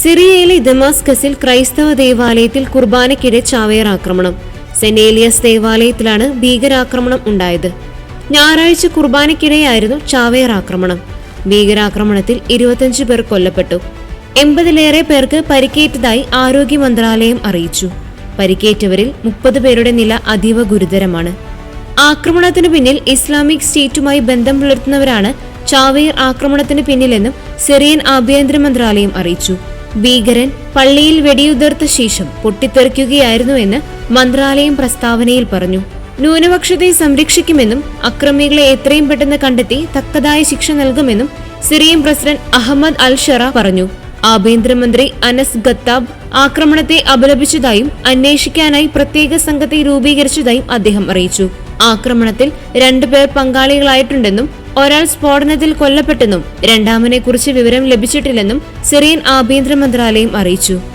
സിറിയയിലെ ദമാസ്കസിൽ ക്രൈസ്തവ ദേവാലയത്തിൽ കുർബാനയ്ക്കിടെ ചാവേർ ആക്രമണം സെന്റ് ഏലിയസ് ദേവാലയത്തിലാണ് ഭീകരാക്രമണം ഉണ്ടായത്. ഞായറാഴ്ച കുർബാനയ്ക്കിടെയായിരുന്നു ചാവേർ ആക്രമണം ഭീകരാക്രമണത്തിൽ ഇരുപത്തിയഞ്ച് പേർ കൊല്ലപ്പെട്ടു. എൺപതിലേറെ പേർക്ക് പരിക്കേറ്റതായി ആരോഗ്യ മന്ത്രാലയം അറിയിച്ചു. പരിക്കേറ്റവരിൽ മുപ്പത് പേരുടെ നില അതീവ ഗുരുതരമാണ്. ആക്രമണത്തിന് പിന്നിൽ ഇസ്ലാമിക് സ്റ്റേറ്റുമായി ബന്ധം പുലർത്തുന്നവരാണ് ചാവേർ ആക്രമണത്തിന് പിന്നിലെന്നും സിറിയൻ ആഭ്യന്തര മന്ത്രാലയം അറിയിച്ചു. ഭീകരൻ പള്ളിയിൽ വെടിയുതിർത്ത ശേഷം പൊട്ടിത്തെറിക്കുകയായിരുന്നുവെന്ന് മന്ത്രാലയം പ്രസ്താവനയിൽ പറഞ്ഞു. ന്യൂനപക്ഷത്തെ സംരക്ഷിക്കുമെന്നും അക്രമികളെ എത്രയും പെട്ടെന്ന് കണ്ടെത്തി തക്കതായ ശിക്ഷ നൽകുമെന്നും Syrian president Ahmed al Sharaa പറഞ്ഞു. ആഭ്യന്തരമന്ത്രി അനസ് ഗത്താബ് ആക്രമണത്തെ അപലപിച്ചതായും അന്വേഷിക്കാനായി പ്രത്യേക സംഘത്തെ രൂപീകരിച്ചതായും അദ്ദേഹം അറിയിച്ചു. ആക്രമണത്തിൽ രണ്ടുപേർ പങ്കാളികളായിട്ടുണ്ടെന്നും ഒരാൾ സ്ഫോടനത്തിൽ കൊല്ലപ്പെട്ടെന്നും രണ്ടാമനെ കുറിച്ച് വിവരം ലഭിച്ചിട്ടില്ലെന്നും സിറിയൻ ആഭ്യന്തര മന്ത്രാലയം അറിയിച്ചു